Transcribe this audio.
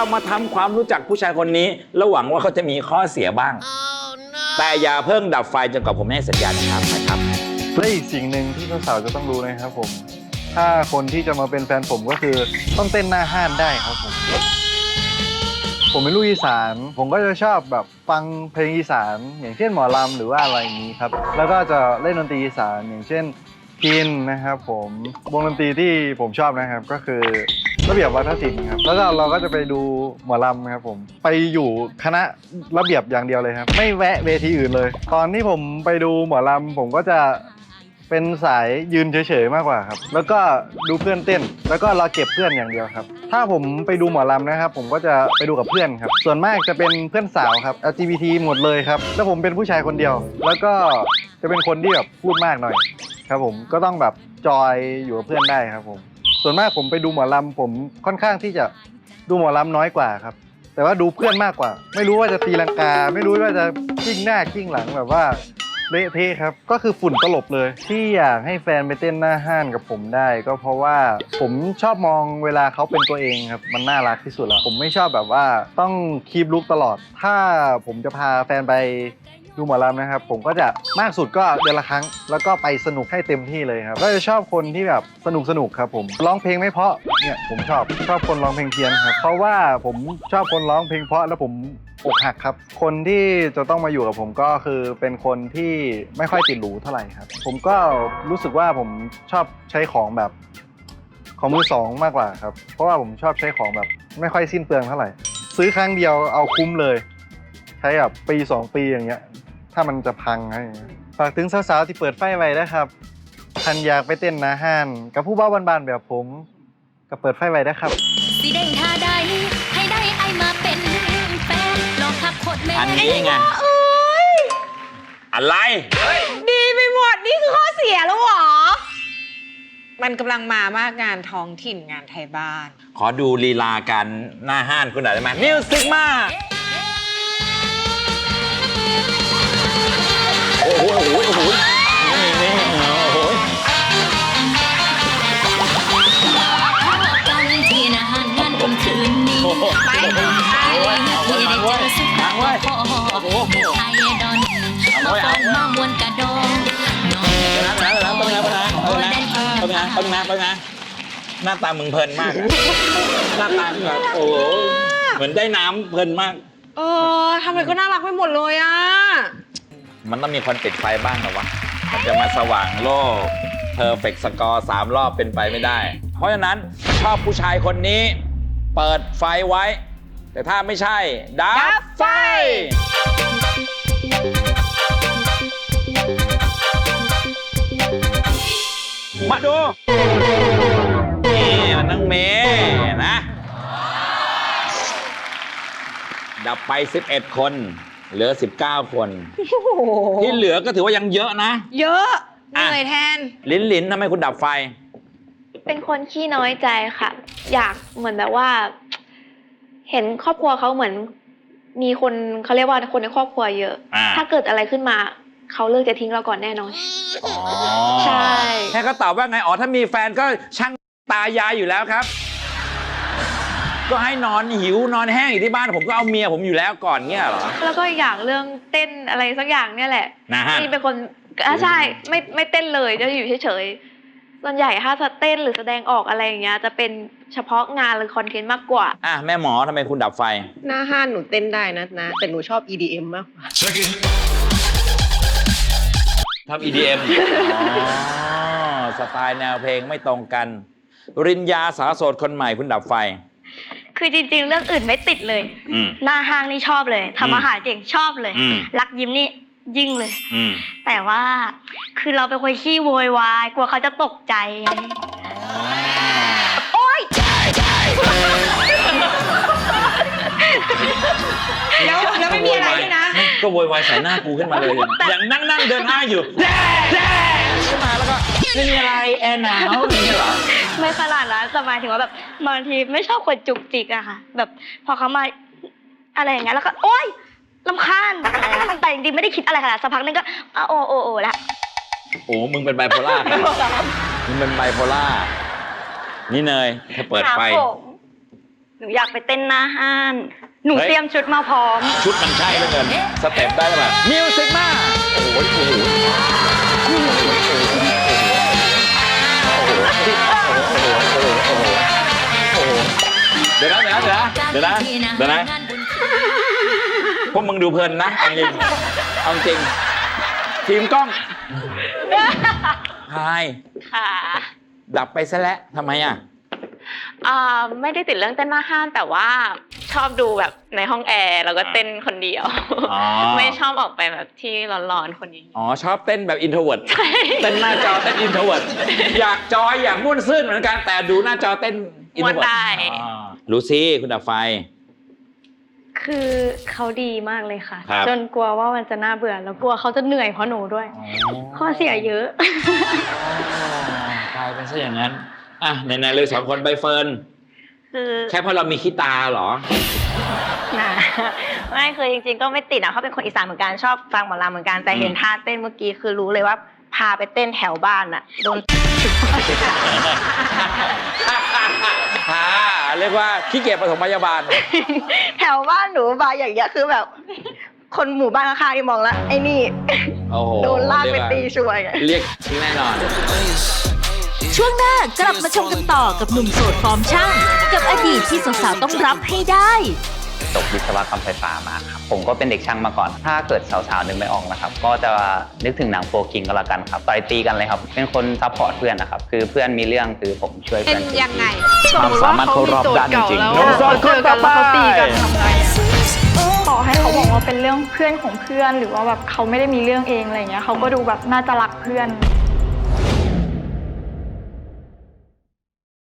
เรามาทำความรู้จักผู้ชายคนนี้แล้วหวังว่าเขาจะมีข้อเสียบ้าง แต่อย่าเพิ่งดับไฟจนกว่าผมให้สัญญาณนะครับนะครับและอีกสิ่งหนึ่งที่สาวๆจะต้องรู้นะครับผม ถ้าคนที่จะมาเป็นแฟนผมก็คือต้องเต้นหน้าห้านได้ครับผมผมเป็นลูกอีสาน ผมก็จะชอบแบบฟังเพลงอีสาน อย่างเช่นหมอลำหรือว่าอะไรอย่างนี้ครับ แล้วก็จะเล่นดนตรีอีสานอย่างเช่นพินนะครับผมวงดนตรีที่ผมชอบนะครับก็คือ ระเบียบวัฒนศิลป์ครับ แล้วก็เราก็จะไปดูหมอลำครับผม ไปอยู่คณะระเบียบอย่างเดียวเลยครับ ไม่แวะเวทีอื่นเลย ตอนที่ผมไปดูหมอลำผมก็จะเป็นสายยืนเฉยๆมากกว่าครับ แล้วก็ดูเพื่อนเต้น แล้วก็รอเก็บเพื่อนอย่างเดียวครับ ถ้าผมไปดูหมอลำนะครับ ผมก็จะไปดูกับเพื่อนครับ ส่วนมากจะเป็นเพื่อนสาวครับ LGBT หมดเลยครับ แล้วผมเป็นผู้ชายคนเดียว แล้วก็จะเป็นคนที่แบบพูดมากหน่อยครับผม ก็ต้องแบบจอยอยู่กับเพื่อนได้ครับผม ส่วนมากผมไปดูหมอลำผมค่อนข้างที่จะดูหมอลำน้อยกว่าครับ แต่ว่าดูเพื่อนมากกว่า ไม่รู้ว่าจะตีลังกา ไม่รู้ว่าจะกิ้งหน้ากิ้งหลังแบบว่าเละเทะครับ ก็คือฝุ่นตลบเลย ที่อยากให้แฟนไปเต้นหน้าห้านกับผมได้ ก็เพราะว่าผมชอบมองเวลาเขาเป็นตัวเองครับ มันน่ารักที่สุดแล้ว ผมไม่ชอบแบบว่าต้องคีบลุกตลอด ถ้าผมจะพาแฟนไป ดูหมอลำนะครับ ผมก็จะมากสุดก็เดือนละครั้ง แล้วก็ไปสนุกให้เต็มที่เลยครับ ก็จะชอบคนที่แบบสนุกสนุกครับผมร้องเพลงไม่เพราะเนี่ยผมชอบชอบคนร้องเพลงเพี้ยนครับเพราะว่าผมชอบคนร้องเพลงเพราะแล้วผมอกหักครับ คนที่จะต้องมาอยู่กับผมก็คือเป็นคนที่ไม่ค่อยติดหรูเท่าไหร่ครับ ผมก็รู้สึกว่าผมชอบใช้ของแบบของมือสองมากกว่าครับ เพราะว่าผมชอบใช้ของแบบ ไม่ค่อยสิ้นเปลืองเท่าไหร่ ซื้อครั้งเดียวเอาคุ้มเลย ใช้แบบปีสองปีอย่างเงี้ย ถ้ามันจะพังอะไรอย่างเงี้ยฝากถึงสาวๆที่เปิดไฟไว้นะครับทันอยากไปเต้นหนาห้านกับผู้บ้าบานๆแบบผมก็เปิดไฟไว้นะครับสีแดงท่าใดให้ได้ไอมาเป็นแฟนลองขับโคตรแม่อันนี้ไงอะไร ดีไปหมด นี่คือข้อเสียแล้วเหรอ มันกำลังมามากงานท้องถิ่นงานไทยบ้าน ขอดูลีลาการหน้าห้านคุณหน่อยได้ไหมมิวสิกมา ว้ยดังเว้ยโอ้โหไทยดอนมาฟองมามวนกระดองไปนะไปนะไปนะไปนะไปนะไปนะไปนะหน้าตามึงเพลินมากหน้าตาแบบโอ้โหเหมือนได้น้ำเพลินมาก เออทำอะไรก็น่ารักไปหมดเลยอะ มันต้องมีคนติดไฟบ้างนะวะมันจะมาสว่างโลกเพอร์เฟกสกอร์สามรอบเป็นไปไม่ได้ เพราะฉะนั้นชอบผู้ชายคนนี้ เปิดไฟไว้ แต่ถ้าไม่ใช่ ดับไฟ มาดูนี่นังเมย์นะ ดับไป 11 คน เหลือ 19 คนที่เหลือก็ถือว่ายังเยอะนะ เยอะเหอะนื่อยแทน ลิ้นลิ้นทำไมคุณดับไฟ เป็นคนขี้น้อยใจค่ะ อยากเหมือนแบบว่า เห็นครอบครัวเขาเหมือน มีคนเขาเรียกว่าคนในครอบครัวเยอะ อ่า ถ้าเกิดอะไรขึ้นมา เขาเลือกจะทิ้งเราก่อนแน่นอน อ๋อใช่ แค่ก็ตอบว่าไง อ๋อ ถ้ามีแฟนก็ช่างตายายอยู่แล้วครับ ก็ให้นอนหิวนอนแห้งอยู่ที่บ้านผมก็เอาเมียผมอยู่แล้วก่อนเงี้ยเหรอ แล้วก็อีกอย่างเรื่องเต้นอะไรสักอย่างเนี่ยแหละนะฮะนี่เป็นคนอะใช่ไม่ไม่เต้นเลยจะอยู่เฉยๆ ส่วนใหญ่ถ้าจะเต้นหรือแสดงออกอะไรอย่างเงี้ย จะเป็นเฉพาะงานหรือคอนเทนต์มากกว่า อะแม่หมอทำไมคุณดับไฟ หน้าห้านหนูเต้นได้นะนะ แต่หนูชอบ EDM มากกว่าชอบ EDM อ๋อสไตล์แนวเพลงไม่ตรงกัน รินยาสาวโสดคนใหม่คุณดับไฟ คือจริงๆ เรื่องอื่นไม่ติดเลย อืม หน้าห้างนี่ชอบเลยอืมทำอาหารเก่งชอบเลย อืม รักยิ้มนี่ ยิ่งเลย อืมแต่ว่าคือเราเป็นคนขี้โวยวายกลัวเขาจะตกใจโอ๊ยแล้วแล้วไม่มีอะไรด้วยนะ ก็โวยวายใส่หน้ากูขึ้นมาเลยอย่างนั่งนั่งเดินห้างอยู่แด่แด่ขึ้นมาแล้วก็ไม่มีอะไรแอร์หนาวอย่างนี้เหรอไม่ขนาดนั้นแต่หมายถึงว่าแบบบางทีไม่ชอบคนจุกจิกอะค่ะ แบบพอเขามาอะไรอย่างเงี้ยแล้วก็โอ๊ย ลำคาญอะไรอะแต่จริงๆไม่ได้คิดอะไรขนาดนั้นสักพักนึงก็อะโอ้โอ้โอ้ละโอ้มึงเป็นไบโพล่าครับมึงเป็นไบโพล่า นี่เนยเธอเปิดไฟ ครับผมหนูอยากไปเต้นหน้าห้าน หนูเฮ้ย เตรียมชุดมาพร้อม ชุดมันใช่เหลือเกินสเต็ปได้หรือเปล่ามิวสิกมาโอ้โหโอ้โหโอ้โหโอ้โหโอ้โหโอ้โหโอ้โหโอ้โหเดี๋ยวนะเดี๋ยวนะเดี๋ยวนะเดี๋ยวนะเดี๋ยวนะ พวกมึงดูเพลินนะเอาจริงเอาจริง ทีมกล้องพายค่ะดับไปซะแล้วทำไมอะอ่าไม่ได้ติดเรื่องเต้นหน้าห้านแต่ว่าชอบดูแบบในห้องแอร์แล้วก็เต้นคนเดียว อ๋อ ไม่ชอบออกไปแบบที่ร้อนๆคนเดียวอ๋อ ชอบเต้นแบบอินโทรเวิร์ดเต้นหน้าจอเต้นอินโทรเวิร์ดอยากจอยอยากม่วนซื่นเหมือนกันแต่ดูหน้าจอเต้นอินโทรเวิร์ดม่วนได้ลูซี่คุณดับไฟ คือเขาดีมากเลยค่ะ ครับ จนกลัวว่ามันจะน่าเบื่อแล้วกลัวเขาจะเหนื่อยเพราะหนูด้วย ข้อเสียเยอะ กลายเป็นซะอย่างนั้นอะไหนๆเลยสองคนใบเฟิร์นคือแค่เพราะเรามีขี้ตาเหรอ นะไม่คือจริงๆ ก็ไม่ติดนะเขาเป็นคนอีสานเหมือนกันชอบฟังหมอลำเหมือนกันแต่เห็นอืม ท่าเต้นเมื่อกี้คือรู้เลยว่าพาไปเต้นแถวบ้านอะโดน ฮ่า เรียกว่าขี้เกียจปฐมพยาบาล แถวบ้านหนูบาร์อย่างเงี้ยคือแบบ คนหมู่บ้านข้างๆที่มองแล้วไอ้นี่ โอ้โหโดนลากไปเรียว่ตีช่วยอะ เรียกแน่นอน ช่วงหน้ากลับมาชมกันต่อกับหนุ่มโสดฟอร์มช่าง กับอดีตที่สาวๆต้องรับให้ได้ จบวิศวกรรมไฟฟ้ามาครับผมก็เป็นเด็กช่างมาก่อน ถ้าเกิดสาวๆนึกไม่ออกนะครับก็จะนึกถึงหนังโฟกิงก็แล้วกันครับต่อยตีกันเลยครับเป็นคนซัพพอร์ตเพื่อนนะครับคือเพื่อนมีเรื่องคือผมช่วยเป็เพื่อนนยังไงความสามารถเขารอบด้านจริงๆสมมุติว่าเขามีโจทย์เก่าแล้วอะหนุ่มโสดคนต่อไปเจอกันแล้วเขาตีกันทำไงอะต่อให้เขาบอกว่าเป็นเรื่องเพื่อนของเพื่อน หรือว่าแบบเขาไม่ได้มีเรื่องเองอะไรเงี้ยเขาก็ดูแบบน่าจะรักเพื่อน